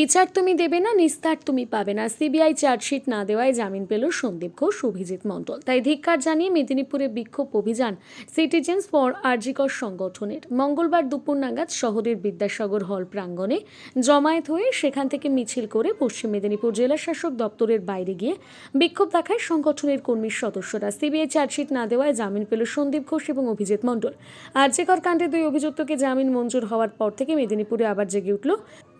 বিচার তুমি দেবে না, নিস্তার তুমি পাবে না। সিবিআই চার্জশিট না দেওয়ায় জামিন পেল সন্দীপ ঘোষ, অভিজিৎ মণ্ডল। তাই ধিক্কার জানিয়ে মেদিনীপুরে বিক্ষোভ অভিযান সিটিজেন্স ফর আরজিকর সংগঠনের। মঙ্গলবার দুপুর নাগাদ শহরের বিদ্যাসাগর হল প্রাঙ্গণে জমায়েত হয়ে সেখান থেকে মিছিল করে পশ্চিম মেদিনীপুর জেলা শাসক দপ্তরের বাইরে গিয়ে বিক্ষোভ দেখায় সংগঠনের কর্মীর সদস্যরা। সিবিআই চার্জশিট না দেওয়ায় জামিন পেল সন্দীপ ঘোষ এবং অভিজিৎ মণ্ডল। আরজিকর কাণ্ডে দুই অভিযুক্তকে জামিন মঞ্জুর হওয়ার পর থেকে মেদিনীপুরে আবার জেগে উঠল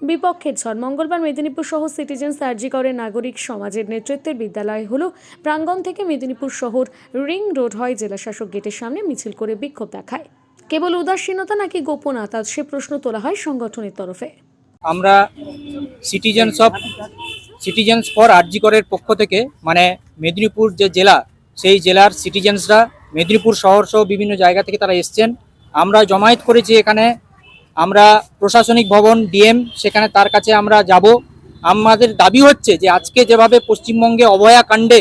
বিপক্ষের ঝড় মঙ্গলবার মেদিনীপুর সহ সিটিজেন সার্জিকরের নাগরিক সমাজের নেতৃত্বের বিদ্যালয় হলো প্রাঙ্গণ থেকে মেদিনীপুর শহর রিং রোড হয় জেলাশাসক গেটের সামনে মিছিল করে বিক্ষোভ দেখায়। কেবল উদাসীনতা নাকি গোপনতা? সে প্রশ্ন তোলা হয় সংগঠনের তরফে। আমরা সিটিজেন্স অফ সিটিজেন্স ফর আরজিকরের পক্ষ থেকে মানে মেদিনীপুর যে জেলা, সেই জেলার সিটিজেন্সরা মেদিনীপুর শহর সহ বিভিন্ন জায়গা থেকে তারা এসছেন। আমরা জমায়েত করেছি এখানে আমরা প্রশাসনিক ভবন, ডিএম, সেখানে তার কাছে আমরা যাব। আমাদের দাবি হচ্ছে যে আজকে যেভাবে পশ্চিমবঙ্গে অভয়া কাণ্ডে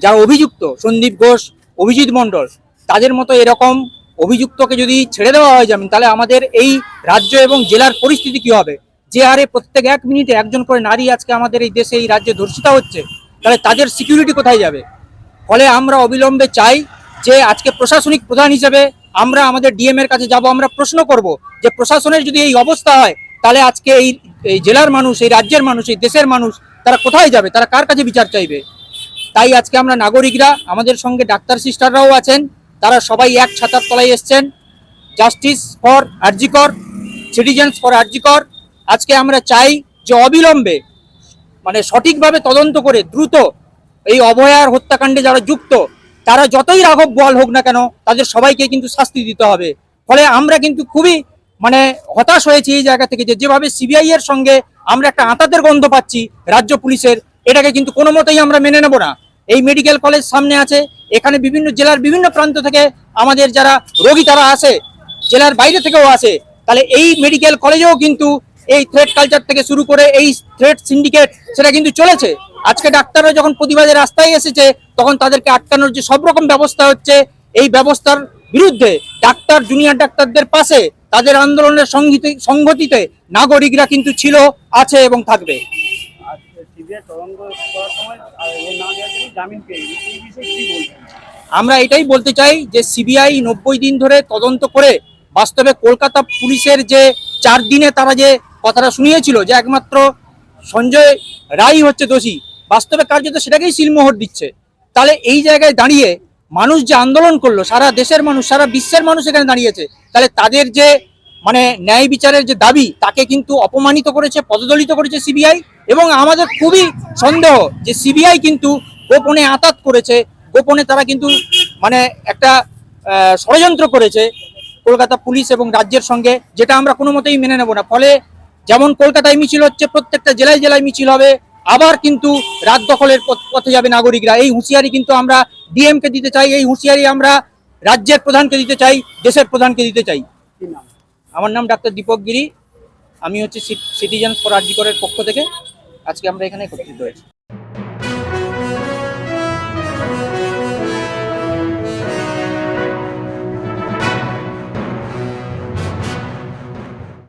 যারা অভিযুক্ত, সন্দীপ ঘোষ, অভিজিৎ মণ্ডল, তাদের মতো এরকম অভিযুক্তকে যদি ছেড়ে দেওয়া হয় জামিন তাহলে আমাদের এই রাজ্য এবং জেলার পরিস্থিতি কি হবে? যে হারে প্রত্যেক এক মিনিটে একজন করে নারী আজকে আমাদের এই দেশে, এই রাজ্যে ধর্ষিতা হচ্ছে, তাহলে তাদের সিকিউরিটি কোথায় যাবে? ফলে আমরা অবিলম্বে চাই যে আজকে প্রশাসনিক প্রধান হিসেবে আমরা আমাদের ডিএম এর কাছে যাব, আমরা প্রশ্ন করব যে প্রশাসনের যদি এই অবস্থা হয়, তাহলে আজকে এই এই জেলার মানুষ, এই রাজ্যের মানুষ, এই দেশের মানুষ, তারা কোথায় যাবে? তারা কার কাছে বিচার চাইবে? তাই আজকে আমরা নাগরিকরা, আমাদের সঙ্গে ডাক্তার সিস্টাররাও আছেন, তারা সবাই এক ছাতার তলায় এসছেন। Justice for RG Kar citizens for RG Kar আজকে আমরা চাই যে অবিলম্বে মানে সঠিকভাবে তদন্ত করে দ্রুত এই অভয়ার হত্যাকাণ্ডে যারা যুক্ত তারা যতই রাঘব বল হোক না কেন, তাদের সবাইকে কিন্তু শাস্তি দিতে হবে। ফলে আমরা কিন্তু খুবই মানে হতাশ হয়েছি এই জায়গা থেকে যেভাবে সিবিআই এর সঙ্গে আমরা একটা আঁতাতের গন্ধ পাচ্ছি রাজ্য পুলিশের, এটাকে কিন্তু কোনো মতেই আমরা মেনে নেব না। এই মেডিকেল কলেজ সামনে আছে, এখানে বিভিন্ন জেলার বিভিন্ন প্রান্ত থেকে আমাদের যারা রোগী তারা আসে, জেলার বাইরে থেকেও আসে, তাহলে এই মেডিকেল কলেজেও কিন্তু এই থ্রেড কালচার থেকে শুরু করে এই থ্রেড সিন্ডিকেট সেটা কিন্তু চলেছে। আজকে ডাক্তাররা যখন প্রতিবাদের রাস্তায় এসেছে তখন তাদেরকে আটকানোর যে সব রকম ব্যবস্থা হচ্ছে এই ব্যবস্থার বিরুদ্ধে ডাক্তার জুনিয়র ডাক্তারদের পাশে তাদের আন্দোলনের সংগীতে সংগতিতে নাগরিকরা কিন্তু ছিল আছে এবং থাকবে। আমরা এটাই বলতে চাই যে সিবিআই নব্বই দিন ধরে তদন্ত করে বাস্তবে কলকাতা পুলিশের যে চার দিনে তারা যে কথাটা শুনিয়েছিল যে একমাত্র সঞ্জয় রায় হচ্ছে দোষী বাস্তবে কার্যত সেটাকেই সিলমোহর দিচ্ছে। তাহলে এই জায়গায় দাঁড়িয়ে মানুষ যে আন্দোলন করল, সারা দেশের মানুষ, সারা বিশ্বের মানুষ এখানে দাঁড়িয়েছে, তাহলে তাদের যে মানে ন্যায় বিচারের যে দাবি, তাকে কিন্তু অপমানিত করেছে, পদদলিত করেছে সিবিআই এবং আমাদের খুবই সন্দেহ যে সিবিআই কিন্তু গোপনে আতাত করেছে, গোপনে তারা কিন্তু মানে একটা ষড়যন্ত্র করেছে কলকাতা পুলিশ এবং রাজ্যের সঙ্গে, যেটা আমরা কোনো মতেই মেনে নেব না। ফলে যেমন কলকাতায় মিছিল হচ্ছে, প্রত্যেকটা জেলায় জেলায় মিছিল হবে আবার কিন্তু রাত দখলের পথ- যাবে নাগরিকরা। এই হুঁশিয়ারি কিন্তু আমরা ডিএম কে দিতে চাই এই হুঁশিয়ারি আমরা রাজ্যের প্রধানকে দিতে চাই দেশের প্রধানকে দিতে চাই। আমার নাম ডাক্তার দীপক গিরি। আমি হচ্ছে সিটিজেন ফর আর্জিকরের পক্ষ থেকে আজকে আমরা এখানে একত্রিত হয়েছি